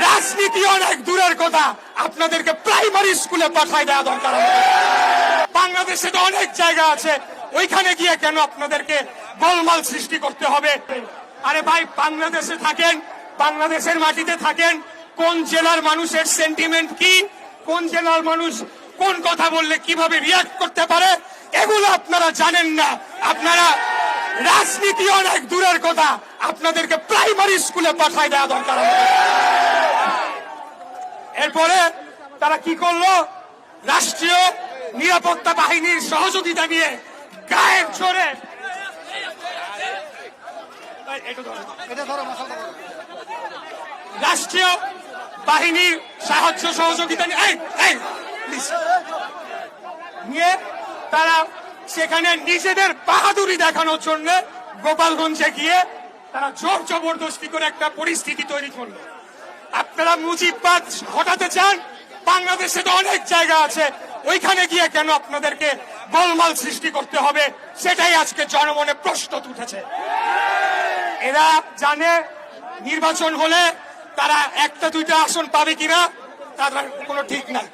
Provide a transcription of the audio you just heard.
রাজনীতি অনেক দূরের কথা। আপনাদেরকে প্রাইমারি স্কুলে পাঠায় দেওয়া দরকার বাংলাদেশে তো অনেক জায়গা আছে। ওইখানে গিয়ে কেন আপনাদেরকে গোলমাল সৃষ্টি করতে হবে? আরে ভাই, বাংলাদেশে থাকেন, বাংলাদেশের মাটিতে থাকেন। কোন জেলার মানুষের সেন্টিমেন্ট কি? কোন জেলার মানুষ কোন কথা বললে কীভাবে রিয়াক্ট করতে পারে? এগুলো আপনারা জানেন না। আপনারা রাজনীতি অনেক দূরের কথা। আপনাদেরকে প্রাইমারি স্কুলে পাঠায় দেওয়া দরকার। এরপরে তারা কি করল রাষ্ট্রীয় নিরাপত্তা বাহিনীর সহযোগিতা নিয়ে গায়ের জোরে রাষ্ট্রীয় বাহিনীর সাহায্য সহযোগিতা। নিয়ে তারা সেখানে নিজেদের বাহাদুরি দেখানোর জন্য গোপালগঞ্জে গিয়ে তারা জোর জবরদস্তি করে একটা পরিস্থিতি তৈরি করল আপনারা মুজিববাদ ঘটাতে চান? বাংলাদেশে তো অনেক জায়গা আছে। ওইখানে গিয়ে কেন আপনাদেরকে গোলমাল সৃষ্টি করতে হবে? সেটাই আজকে জনমনে প্রশ্ন উঠেছে এরা জানে নির্বাচন হলে তারা একটা দুইটা আসন পাবে কিনা তারা কোনো ঠিক নাই।